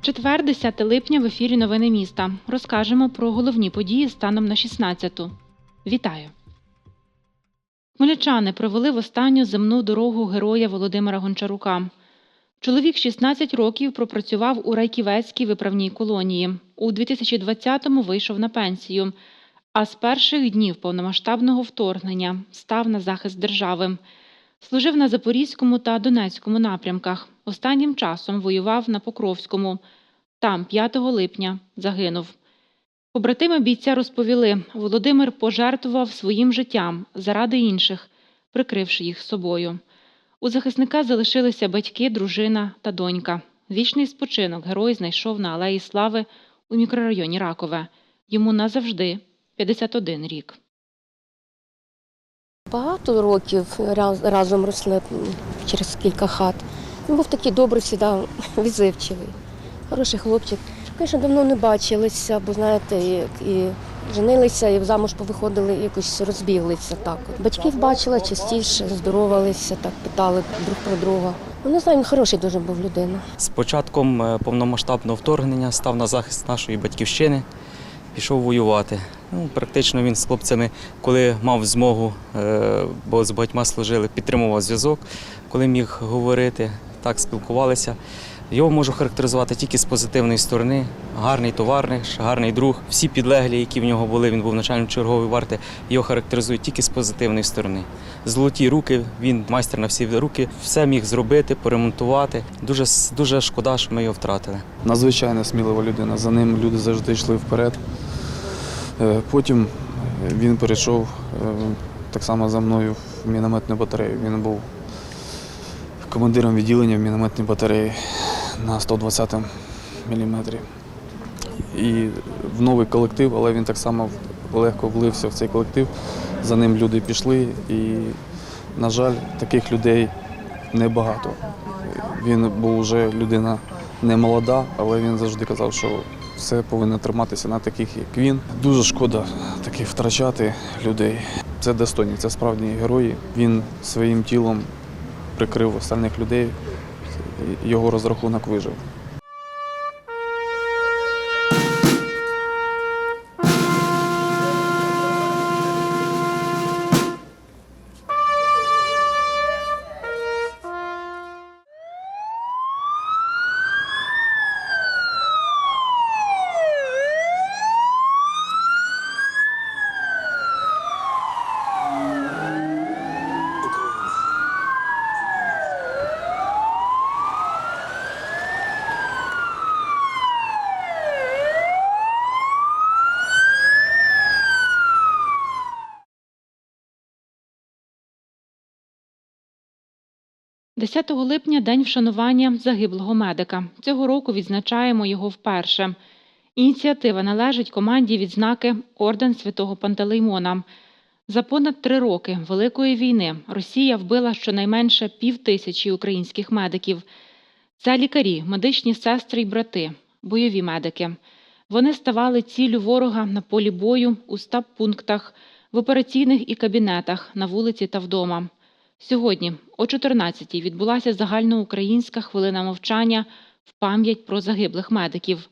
Четвер, 10 липня в ефірі Новини міста. Розкажемо про головні події станом на 16-ту. Вітаю! Хмельничани провели в останню земну дорогу героя Володимира Гончарука. Чоловік 16 років пропрацював у Райківецькій виправній колонії. У 2020-му вийшов на пенсію, а з перших днів повномасштабного вторгнення став на захист держави. Служив на Запорізькому та Донецькому напрямках. Останнім часом воював на Покровському. Там 5 липня загинув. Побратими бійця розповіли, Володимир пожертвував своїм життям заради інших, прикривши їх собою. У захисника залишилися батьки, дружина та донька. Вічний спочинок герой знайшов на Алеї Слави у мікрорайоні Ракове. Йому назавжди 51 рік. Багато років раз- разом росли через кілька хат. Він був такий добрий, завжди відзивчивий, хороший хлопчик. Звісно, давно не бачилися, бо знаєте, і женилися, і замуж повиходили, якось розбіглися так. Батьків бачила частіше, здоровалися, так питали друг про друга. Ну, не знаю, він хороший дуже був людина. З початком е, повномасштабного вторгнення став на захист нашої батьківщини, пішов воювати. Ну, практично він з хлопцями, коли мав змогу, е, бо з багатьма служили, підтримував зв'язок, коли міг говорити, так спілкувалися. Його можу характеризувати тільки з позитивної сторони. Гарний товариш, гарний друг. Всі підлеглі, які в нього були, він був начальником чергової варти, його характеризують тільки з позитивної сторони. Золоті руки, він майстер на всі руки, все міг зробити, поремонтувати. Дуже, дуже шкода, що ми його втратили. Надзвичайно смілива людина. За ним люди завжди йшли вперед. Е, Потім він перейшов е, так само за мною в мінометну батарею. Він був командиром відділення в мінометній батареї на 120 мм. І в новий колектив, але він так само легко влився в цей колектив. За ним люди пішли, і, на жаль, таких людей небагато. Він був вже людина не молода, але він завжди казав, що все повинно триматися на таких, як він. Дуже шкода таких втрачати людей. Це достойні, це справжні герої. Він своїм тілом прикрив остальних людей, його розрахунок вижив. – 10 липня день вшанування загиблого медика. Цього року відзначаємо його вперше. Ініціатива належить команді відзнаки Орден Святого Пантелеймона. За понад три роки Великої війни Росія вбила щонайменше пів тисячі українських медиків. Це лікарі, медичні сестри й брати, бойові медики. Вони ставали ціллю ворога на полі бою, у стаб-пунктах, в операційних і кабінетах, на вулиці та вдома. Сьогодні, о 14-й, відбулася загальноукраїнська хвилина мовчання в пам'ять про загиблих медиків.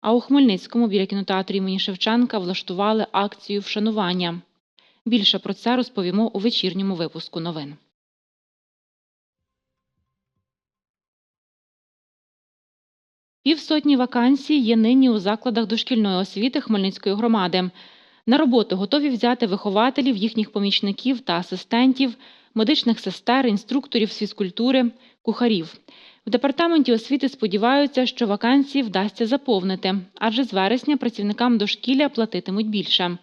А у Хмельницькому біля кінотеатру імені Шевченка влаштували акцію вшанування. Більше про це розповімо у вечірньому випуску новин. Півсотні вакансій є нині у закладах дошкільної освіти Хмельницької громади. На роботу готові взяти вихователів, їхніх помічників та асистентів, медичних сестер, інструкторів з фізкультури, кухарів. В департаменті освіти сподіваються, що вакансії вдасться заповнити, адже з вересня працівникам дошкілля платитимуть більше.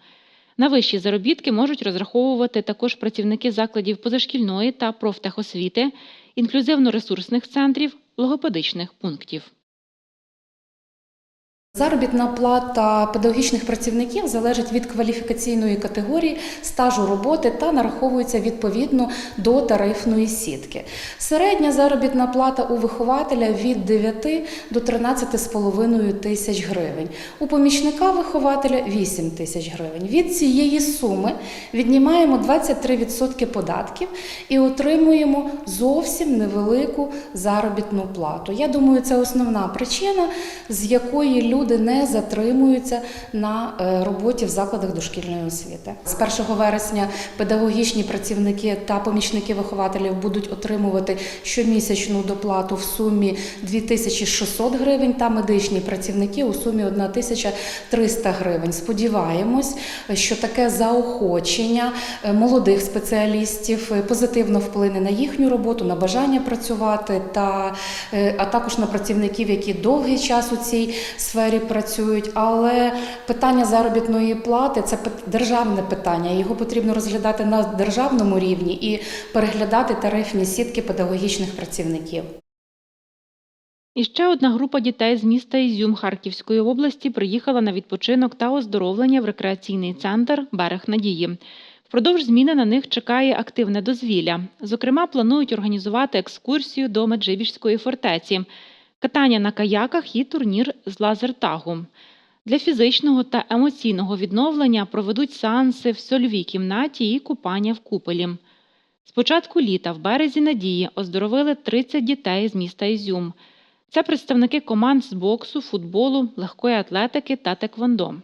На вищі заробітки можуть розраховувати також працівники закладів позашкільної та профтехосвіти, інклюзивно-ресурсних центрів, логопедичних пунктів. Заробітна плата педагогічних працівників залежить від кваліфікаційної категорії стажу роботи та нараховується відповідно до тарифної сітки. Середня заробітна плата у вихователя від 9 до 13,5 тисяч гривень. У помічника вихователя 8 тисяч гривень. Від цієї суми віднімаємо 23% податків і отримуємо зовсім невелику заробітну плату. Я думаю, це основна причина, з якої люди не затримуються на е, роботі в закладах дошкільної освіти. З 1 вересня педагогічні працівники та помічники вихователів будуть отримувати щомісячну доплату в сумі 2600 гривень та медичні працівники у сумі 1300 гривень. Сподіваємось, що таке заохочення е, молодих спеціалістів е, позитивно вплине на їхню роботу, на бажання працювати, та, а також на працівників, які довгий час у цій сфері працюють. Але питання заробітної плати це державне питання. Його потрібно розглядати на державному рівні і переглядати тарифні сітки педагогічних працівників. І ще одна група дітей з міста Ізюм Харківської області приїхала на відпочинок та оздоровлення в рекреаційний центр Берег Надії. Впродовж зміни на них чекає активне дозвілля. Зокрема, планують організувати екскурсію до Меджибіжської фортеці, катання на каяках і турнір з лазертагу. Для фізичного та емоційного відновлення проведуть сеанси в сольовій кімнаті і купання в куполі. З початку літа в березі Надії оздоровили 30 дітей з міста Ізюм. Це представники команд з боксу, футболу, легкої атлетики та теквондо.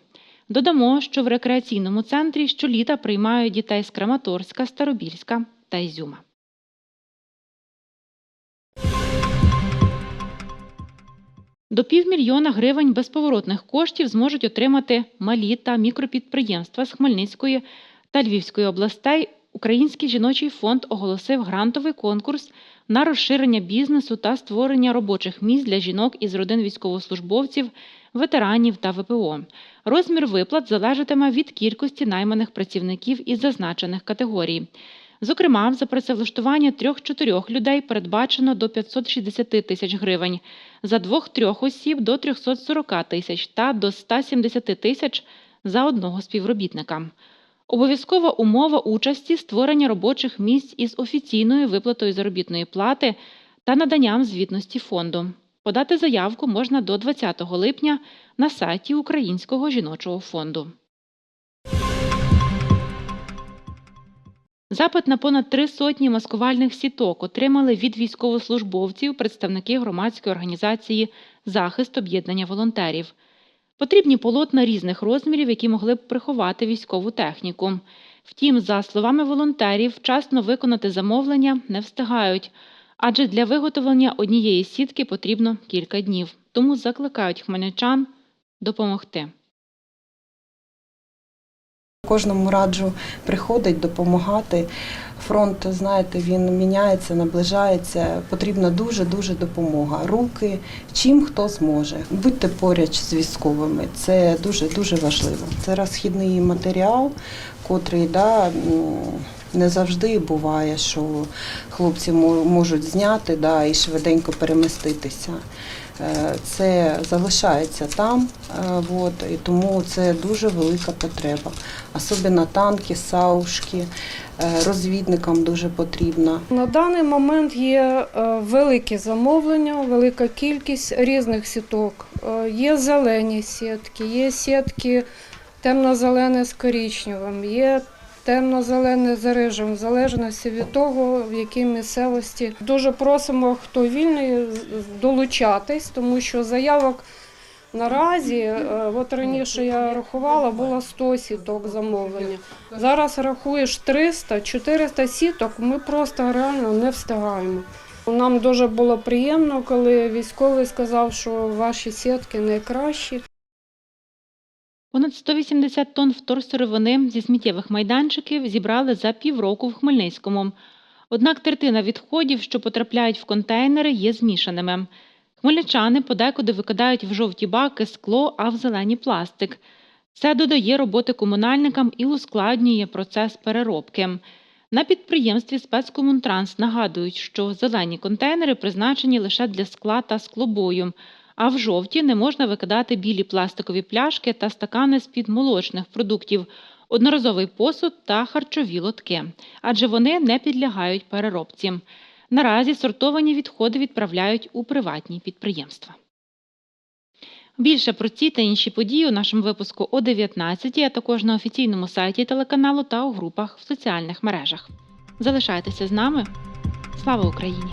Додамо, що в рекреаційному центрі щоліта приймають дітей з Краматорська, Старобільська та Ізюма. До півмільйона гривень безповоротних коштів зможуть отримати малі та мікропідприємства з Хмельницької та Львівської областей. Український жіночий фонд оголосив грантовий конкурс на розширення бізнесу та створення робочих місць для жінок із родин військовослужбовців, ветеранів та ВПО. Розмір виплат залежатиме від кількості найманих працівників із зазначених категорій. Зокрема, за працевлаштування трьох-чотирьох людей передбачено до 560 тисяч гривень, за двох-трьох осіб до 340 тисяч та до 170 тисяч за одного співробітника. Обов'язкова умова участі створення робочих місць із офіційною виплатою заробітної плати та наданням звітності фонду. Подати заявку можна до 20 липня на сайті Українського жіночого фонду. Запит на понад три сотні маскувальних сіток отримали від військовослужбовців представники громадської організації Захист об'єднання волонтерів. Потрібні полотна різних розмірів, які могли б приховати військову техніку. Втім, за словами волонтерів, вчасно виконати замовлення не встигають, адже для виготовлення однієї сітки потрібно кілька днів. Тому закликають хмельничан допомогти. Кожному раджу приходить допомагати. Фронт, знаєте, він міняється, наближається. Потрібна дуже дуже допомога. Руки, чим хто зможе. Будьте поряд з військовими. Це дуже дуже важливо. Це розхідний матеріал, котрий да, м, не завжди буває, що хлопці можуть зняти да, і швиденько переміститися. Е, Це залишається там, е, от, і тому це дуже велика потреба. Особливо танки, саушки, е, розвідникам дуже потрібно. На даний момент є е, великі замовлення, велика кількість різних сіток. Є зелені сітки, є сітки темно-зелене з коричневим, є темно-зелене з в залежності від того, в якій місцевості. Дуже просимо, хто вільний, долучатись, тому що заявок наразі, е, от раніше я рахувала, було 100 сіток замовлення. Зараз рахуєш 300, 400 сіток, ми просто реально не встигаємо. Нам дуже було приємно, коли військовий сказав, що ваші сітки найкращі. Понад 180 тонн вторсировини зі сміттєвих майданчиків зібрали за півроку в Хмельницькому. Однак третина відходів, що потрапляють в контейнери, є змішаними. Хмельничани подекуди викидають в жовті баки скло, а в зелені пластик. Це додає роботи комунальникам і ускладнює процес переробки. На підприємстві спецкомунтранс нагадують, що зелені контейнери призначені лише для скла та склобою, А в жовті не можна викидати білі пластикові пляшки та стакани з-під молочних продуктів, одноразовий посуд та харчові лотки, адже вони не підлягають переробці. Наразі сортовані відходи відправляють у приватні підприємства. Більше про ці та інші події у нашому випуску о 19, а також на офіційному сайті телеканалу та у групах в соціальних мережах. Залишайтеся з нами. Слава Україні!